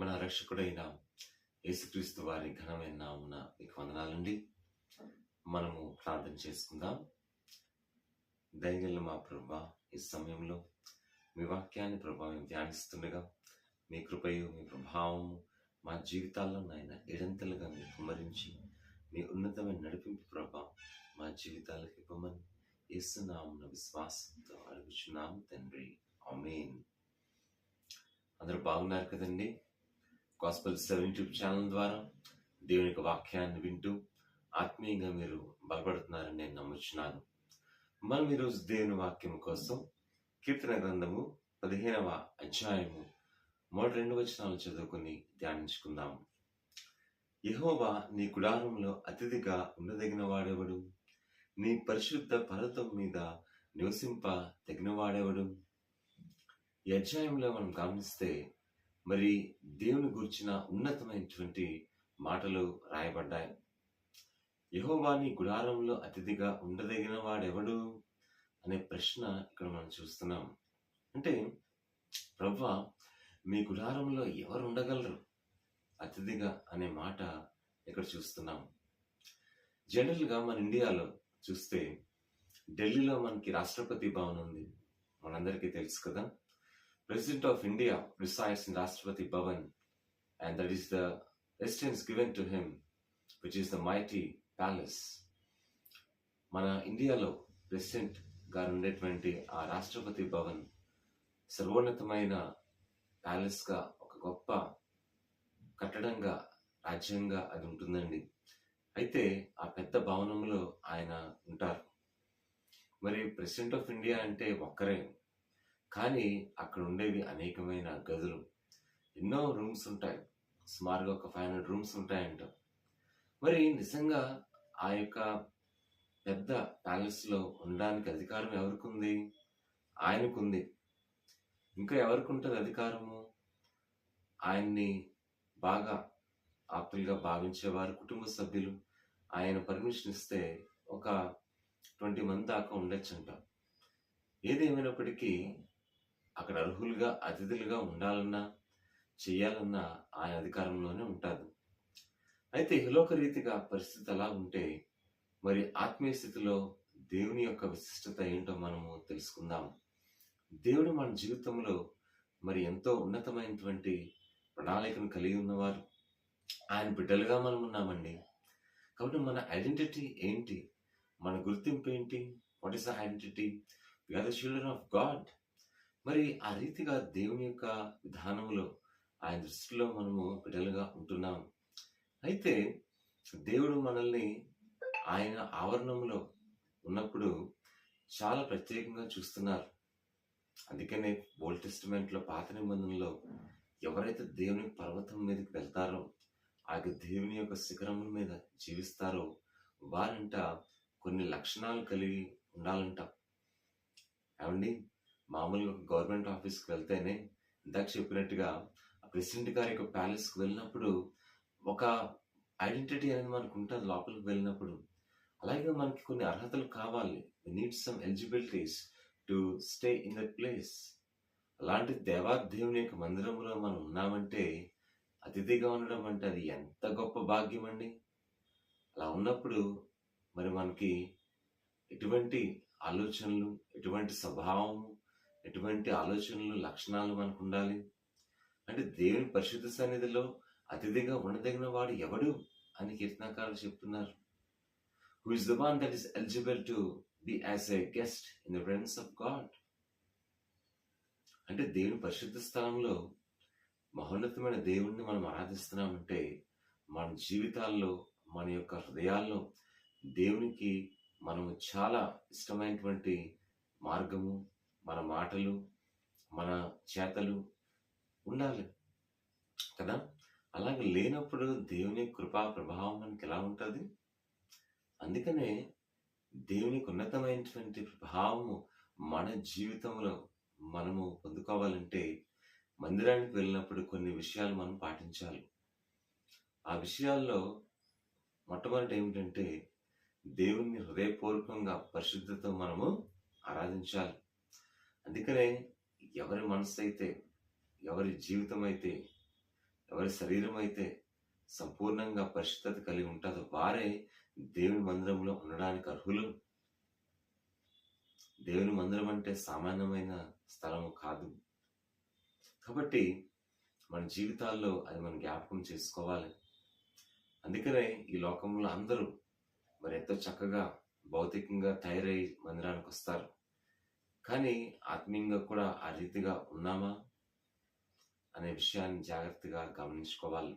మన రక్షకుడైన యేసుక్రీస్తు వారి ఘనమైన నామున మీకు వందనాలండి. మనము ప్రార్థన చేసుకుందాం. దయగల మా ప్రభా ఈ సమయంలో మీ వాక్యాన్ని ప్రభావం ధ్యానిస్తుండగా మీ కృపయు మీ ప్రభావము మా జీవితాల్లో నాయన ఎడంతలుగా మీరు కుమరించి మీ ఉన్నతమైన నడిపింపు ప్రభా మా జీవితాలకు ఇవ్వమని ఇస్తున్నామున్న విశ్వాసంతో అడుగుచున్నాము తండ్రి. ఆమేన్. అందరూ బాగున్నారు కదండి? గాస్పల్ సెవెన్ యూట్యూబ్ ఛానల్ ద్వారా దేవుని యొక్క వాక్యాన్ని వింటూ ఆత్మీయంగా మీరు బలపడుతున్నారని నేను నమ్ముచున్నాను. మనం ఈరోజు దేవుని వాక్యం కోసం కీర్తన గ్రంథము పదిహేనవ అధ్యాయము మొదటి రెండు వచనాలు చదువుకొని ధ్యానించుకుందాం. యహోవా నీ గుడారంలో అతిథిగా ఉండదగిన వాడెవడు? నీ పరిశుద్ధ పర్వతం మీద నివసింప తగిన వాడెవడు? ఈ అధ్యాయంలో మనం గమనిస్తే మరి దేవుని గురించిన ఉన్నతమైనటువంటి మాటలు రాయబడ్డాయి. యహోవాని గుడారంలో అతిథిగా ఉండదగిన వాడెవడు? అనే ప్రశ్న ఇక్కడ మనం చూస్తున్నాం. అంటే ప్రవ్వ మీ గుడారంలో ఎవరు ఉండగలరు? అతిథిగా అనే మాట ఇక్కడ చూస్తున్నాం. జనరల్గా మన ఇండియాలో చూస్తే ఢిల్లీలో మనకి రాష్ట్రపతి భవన్ ఉంది. మనందరికీ తెలుసు కదా? President of India resides in Rashtrapati Bhavan, and that is the residence given to him, which is the mighty palace. మన ఇండియాలో ప్రెసిడెంట్ గారు ఉండేటువంటి ఆ రాష్ట్రపతి భవన్ సర్వోన్నతమైన ప్యాలెస్గా ఒక గొప్ప కట్టడంగా రాజ్యంగా అది ఉంటుందండి. అయితే ఆ పెద్ద భవనంలో ఆయన ఉంటారు. మరి ప్రెసిడెంట్ ఆఫ్ ఇండియా అంటే ఒక్కరే. కానీ అక్కడ ఉండేవి అనేకమైన గదులు. ఎన్నో రూమ్స్ ఉంటాయి. సుమారుగా ఒక ఫైవ్ హండ్రెడ్ రూమ్స్ ఉంటాయంట. మరి నిజంగా ఆ యొక్క పెద్ద ప్యాలెస్లో ఉండడానికి అధికారం ఎవరికి ఉంది ఆయనకుంది. ఇంకా ఎవరికి ఉంటుంది అధికారము? ఆయన్ని బాగా ఆప్తులుగా భావించేవారు కుటుంబ సభ్యులు. ఆయన పర్మిషన్ ఇస్తే ఒక ట్వంటీ మంది దాకా ఉండొచ్చంట. ఏదేమైనప్పటికీ అక్కడ అర్హులుగా అతిథులుగా ఉండాలన్నా చేయాలన్నా ఆయన అధికారంలోనే ఉంటారు అయితే ఇహలోక రీతిగా పరిస్థితి అలా ఉంటే మరి ఆత్మీయ స్థితిలో దేవుని యొక్క విశిష్టత ఏంటో మనము తెలుసుకుందాం. దేవుడు మన జీవితంలో మరి ఎంతో ఉన్నతమైనటువంటి ప్రణాళికను కలిగి ఉన్నవారు. ఆయన బిడ్డలుగా మనం ఉన్నామండి. కాబట్టి మన ఐడెంటిటీ ఏంటి? మన గుర్తింపు ఏంటి? What is the identity we are the children of God మరి ఆ రీతిగా దేవుని యొక్క విధానంలో ఆయన దృష్టిలో మనము బిడ్డలుగా ఉంటున్నాం. అయితే దేవుడు మనల్ని ఆయన ఆవరణంలో ఉన్నప్పుడు చాలా ప్రత్యేకంగా చూస్తున్నారు. అందుకనే ఓల్డ్ టెస్టిమెంట్లో పాత నిబంధనలో ఎవరైతే దేవుని పర్వతం మీదకి వెళ్తారో ఆ దేవుని యొక్క శిఖరముల మీద జీవిస్తారో వారంట కొన్ని లక్షణాలు కలిగి ఉండాలంట. ఏమండి? మామూలుగా గవర్నమెంట్ ఆఫీస్కి వెళ్తేనే ఇందాక చెప్పినట్టుగా ఆ ప్రెసిడెంట్ గారి యొక్క ప్యాలెస్కి వెళ్ళినప్పుడు ఒక ఐడెంటిటీ అనేది మనకు ఉంటుంది లోపలికి వెళ్ళినప్పుడు. అలాగే మనకి కొన్ని అర్హతలు కావాలి. Need some eligibilities to stay in that place అలాంటి దేవాదేవుని యొక్క మందిరంలో మనం ఉన్నామంటే అతిథిగా ఉండడం అంటే అది ఎంత గొప్ప భాగ్యం అండి. అలా ఉన్నప్పుడు మరి మనకి ఎటువంటి ఆలోచనలు ఎటువంటి స్వభావము ఎటువంటి ఆలోచనలు లక్షణాలు మనకు ఉండాలి? అంటే దేవుని పరిశుద్ధ సన్నిధిలో అతిథిగా ఉండదగిన వాడు ఎవడు అని కీర్తనకారులు చెప్తున్నారు. Who is the one that is eligible to be as a guest in the friends of God అంటే దేవుని పరిశుద్ధ స్థలంలో మహోన్నతమైన దేవుణ్ణి మనం ఆరాధిస్తున్నామంటే మన జీవితాల్లో మన యొక్క హృదయాల్లో దేవునికి మనము చాలా ఇష్టమైనటువంటి మార్గము మన మాటలు మన చేతలు ఉండాలి కదా? అలాగే లేనప్పుడు దేవుని కృపా ప్రభావం మనకి ఎలా ఉంటుంది? అందుకనే దేవునికి ఉన్నతమైనటువంటి ప్రభావము మన జీవితంలో మనము పొందుకోవాలంటే మందిరానికి వెళ్ళినప్పుడు కొన్ని విషయాలు మనం పాటించాలి. ఆ విషయాల్లో మొట్టమొదటి ఏమిటంటే దేవుణ్ణి హృదయపూర్వకంగా పరిశుద్ధతో మనము ఆరాధించాలి. అందుకనే ఎవరి మనసు అయితే ఎవరి జీవితం అయితే ఎవరి శరీరం అయితే సంపూర్ణంగా పరిశుద్ధత కలిగి ఉంటుందో వారే దేవుని మందిరంలో ఉండడానికి అర్హులు. దేవుని మందిరం అంటే సామాన్యమైన స్థలము కాదు. కాబట్టి మన జీవితాల్లో అది మనం జ్ఞాపకం చేసుకోవాలి. అందుకనే ఈ లోకంలో అందరూ మరి ఎంతో చక్కగా భౌతికంగా తయారై మందిరానికి వస్తారు. కానీ ఆత్మీయంగా కూడా ఆ రీతిగా ఉన్నామా అనే విషయాన్ని జాగ్రత్తగా గమనించుకోవాలి.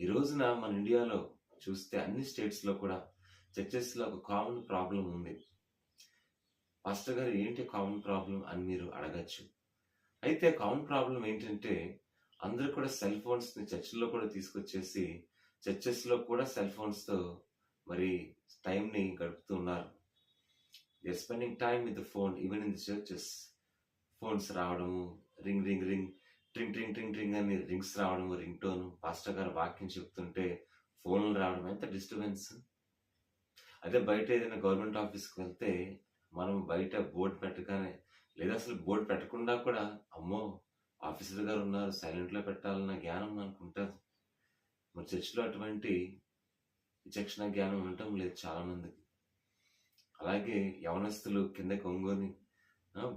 ఈ రోజున మన ఇండియాలో చూస్తే అన్ని స్టేట్స్లో కూడా చర్చెస్లో ఒక కామన్ ప్రాబ్లం ఉంది. పాస్టర్ గారు ఏంటి కామన్ ప్రాబ్లం అని మీరు అడగచ్చు. అయితే కామన్ ప్రాబ్లం ఏంటంటే అందరూ కూడా సెల్ ఫోన్స్ని చర్చిల్లో కూడా తీసుకొచ్చేసి చర్చెస్లో కూడా సెల్ ఫోన్స్తో మరి టైంని గడుపుతున్నారు they spending time with the phone even in the churches phones రావడము రింగ్ రింగ్ రింగ్ ట్రింగ్ ట్రింగ్ ట్రింగ్ ట్రింగ్ అని రింగ్స్ రావడము రింగ్ టోన్ పాస్టర్ గారు వాక్యం చెప్తుంటే ఫోన్లు రావడం ఎంత డిస్టర్బెన్స్ అదే బయట ఏదైనా గవర్నమెంట్ ఆఫీస్కి వెళ్తే మనం బయట బోర్డు పెట్టగానే లేదా అసలు బోర్డు పెట్టకుండా కూడా అమ్మో ఆఫీసర్ గారు ఉన్నారు సైలెంట్లో పెట్టాలన్న జ్ఞానం మనకు ఉంటుంది. మరి చర్చిలో అటువంటి విచక్షణ జ్ఞానం ఉండటం లేదు చాలా మందికి అలాగే యవనస్తులు కింద కొంగొని ఆ,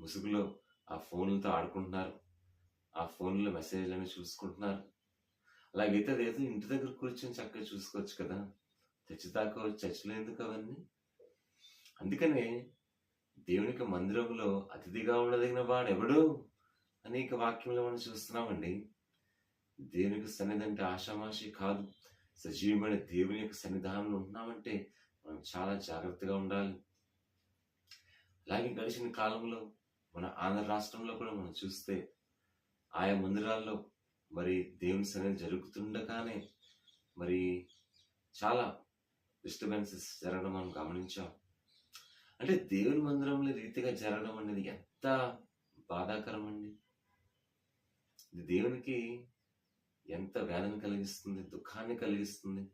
ముసుగులో ఆ ఫోన్లతో ఆడుకుంటున్నారు. ఆ ఫోన్లో మెసేజ్లను చూసుకుంటున్నారు. అలాగైతే అదేదో ఇంటి దగ్గర కూర్చొని చక్కగా చూసుకోవచ్చు కదా. చర్చి దాకా చర్చిలో ఎందుకు అవన్నీ? అందుకనే దేవునికి మందిరంలో అతిథిగా ఉండదగిన వాడు ఎవడు అనేక వాక్యంలో మనం చూస్తున్నామండి. దేవునికి సన్నిధి అంటే ఆషామాషి కాదు. సజీవమైన దేవుని యొక్క సన్నిధానంలో ఉన్నామంటే మనం చాలా జాగ్రత్తగా ఉండాలి. అలాగే గడిచిన కాలంలో మన ఆంధ్ర రాష్ట్రంలో కూడా మనం చూస్తే ఆయా మందిరాల్లో మరి దేవుని సన్నిధి జరుగుతుండగానే మరి చాలా డిస్టర్బెన్సెస్ జరగడం మనం గమనించాం. అంటే దేవుని మందిరంలో రీతిగా జరగడం అనేది ఎంత బాధాకరం అండి ఇది దేవునికి ఎంత వేదన కలిగిస్తుంది దుఃఖాన్ని కలిగిస్తుంది?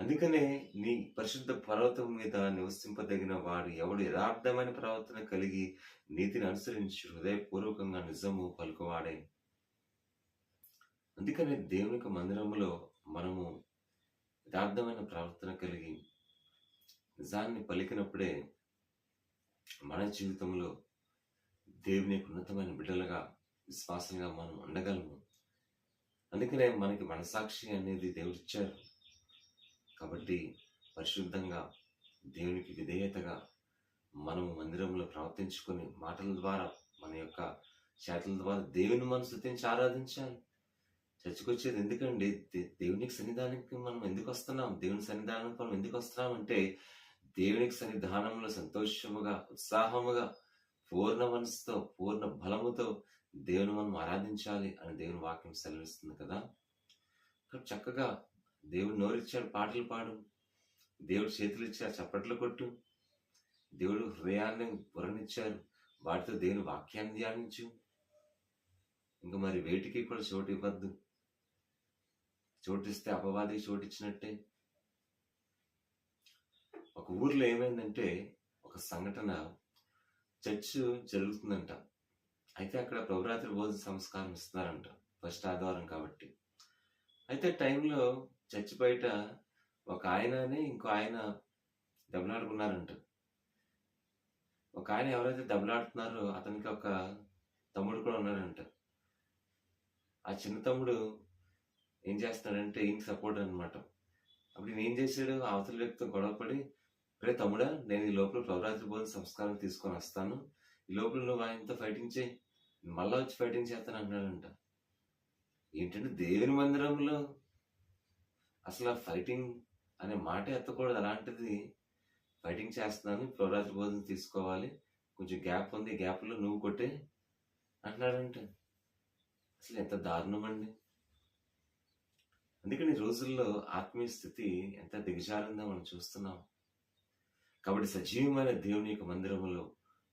అందుకనే నీ పరిశుద్ధ పర్వతం మీద నివసింపదగిన వాడు ఎవడు యథార్థమైన ప్రవర్తన కలిగి నీతిని అనుసరించి హృదయపూర్వకంగా నిజము పలుకువాడే. అందుకనే దేవునికి మందిరములో మనము యథార్థమైన ప్రవర్తన కలిగి నిజాన్ని పలికినప్పుడే మన జీవితంలో దేవుని యొక్క ఉన్నతమైన బిడ్డలుగా విశ్వాసంగా మనం ఉండగలము. అందుకనే మనకి మనసాక్షి అనేది దేవుడిచ్చారు. కాబట్టి పరిశుద్ధంగా దేవునికి విధేయతగా మనము మందిరంలో ప్రవర్తించుకొని మాటల ద్వారా మన యొక్క చేతల ద్వారా దేవుని మనం స్థుతించి ఆరాధించాలి. చచ్చికొచ్చేది ఎందుకండి? దే- దేవునికి సన్నిధానానికి మనం ఎందుకు వస్తున్నాం? దేవుని సన్నిధానానికి మనం ఎందుకు వస్తున్నాం అంటే దేవునికి సన్నిధానంలో సంతోషముగా ఉత్సాహముగా పూర్ణ మనసుతో పూర్ణ బలముతో దేవుని మనం ఆరాధించాలి అని దేవుని వాక్యం సెలవిస్తుంది కదా. చక్కగా దేవుడు నోరిచ్చాడు పాటలు పాడు. దేవుడు చేతులు ఇచ్చారు చప్పట్లు కొట్టు. దేవుడు హృదయాన్ని పురణిచ్చారు వాటితో దేవుని వాక్యాన్ని ధ్యానించు. ఇంకా మరి వేటికి కూడా చోటు ఇవ్వద్దు. చోటిస్తే అపవాదికి చోటిచ్చినట్టే ఒక ఊర్లో ఏమైందంటే ఒక సంఘటన చర్చ్ జరుగుతుందంట. అయితే అక్కడ ప్రభురాత్రి భోజన సంస్కారం ఇస్తున్నారంట ఫస్ట్ ఆదివారం కాబట్టి. అయితే టైంలో చర్చ్ బయట ఒక ఆయననే ఇంకో ఆయన దెబ్బలాడుకున్నారంట. ఒక ఆయన ఎవరైతే దెబ్బలాడుతున్నారో అతనికి ఒక తమ్ముడు కూడా ఉన్నాడంట. ఆ చిన్న తమ్ముడు ఏం చేస్తాడంటే ఈయనకి సపోర్ట్ అనమాట అప్పుడు నేను ఏం చేశాడు? అవతల వ్యక్తితో గొడవపడి రే తమ్ముడా నేను ఈ లోపల ప్రవరాత్రి భోజన సంస్కారం తీసుకొని వస్తాను. ఈ లోపల నువ్వు ఆయనతో ఫైటింగ్ చేయి. మళ్ళా వచ్చి ఫైటింగ్ చేస్తాను అన్నాడంట ఏంటంటే దేవుని మందిరంలో అసలు ఫైటింగ్ అనే మాట ఎత్తకూడదు. అలాంటిది ఫైటింగ్ చేస్తున్నాను ప్రవరాత్రి భోజనం తీసుకోవాలి కొంచెం గ్యాప్ ఉంది గ్యాప్లో నువ్వు కొట్టే అంటున్నాడంట. అసలు ఎంత దారుణం అండి. అందుకని రోజుల్లో ఆత్మీయ స్థితి ఎంత దిగజారిందో మనం చూస్తున్నాం. కాబట్టి సజీవమైన దేవుని యొక్క మందిరంలో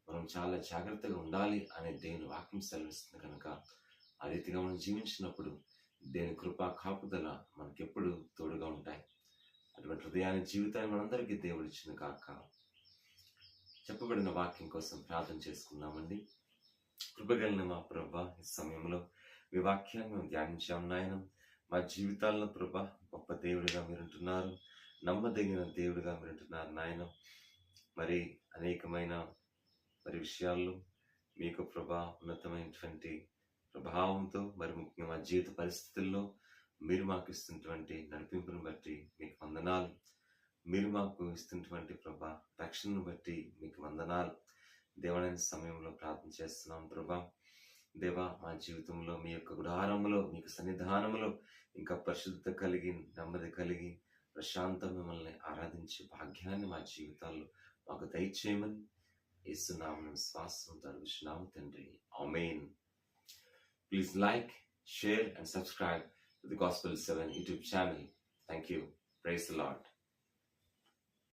మనం చాలా జాగ్రత్తగా ఉండాలి అనే దేవుని వాక్యం సెలవిస్తుంది కనుక ఆ రీతిగా మనం జీవించినప్పుడు దేని కృపా కాపుదల మనకెప్పుడు తోడుగా ఉంటాయి. అటువంటి హృదయాన్ని జీవితాన్ని మనందరికీ దేవుడు ఇచ్చిన కాక చెప్పబడిన వాక్యం కోసం ప్రార్థన చేసుకున్నామండి కృపగలిగిన మా ప్రభా ఈ సమయంలో మీ వాక్యాన్ని మేము ధ్యానించాం నాయన. మా జీవితాల్లో ప్రభ గొప్ప దేవుడిగా మీరుంటున్నారు. నమ్మదగిన దేవుడిగా మీరు ఉంటున్నారు నాయన. మరి అనేకమైన మరి విషయాల్లో మీకు ప్రభా ఉన్నతమైనటువంటి ప్రభావంతో మరి ముఖ్యంగా మా జీవిత పరిస్థితుల్లో మీరు మాకు ఇస్తున్నటువంటి నడిపింపును బట్టి మీకు వందనాలు. మీరు మాకు ఇస్తున్నటువంటి ప్రభా రక్షణను బట్టి మీకు వందనాలు. దేవుడైన సమయంలో ప్రార్థన చేస్తున్నాం ప్రభా. దేవా మా జీవితంలో మీ యొక్క గుడారంలో మీకు సన్నిధానంలో ఇంకా పరిశుద్ధత కలిగి నెమ్మది కలిగి ప్రశాంతం మిమ్మల్ని ఆరాధించే భాగ్యాన్ని మా జీవితాల్లో మాకు దయచేయమని ఇస్తున్నాము శ్వాసం తరుగుచున్నాము తండ్రి. Please like, share, and subscribe to the Gospel 7 YouTube channel. Thank you. Praise the Lord.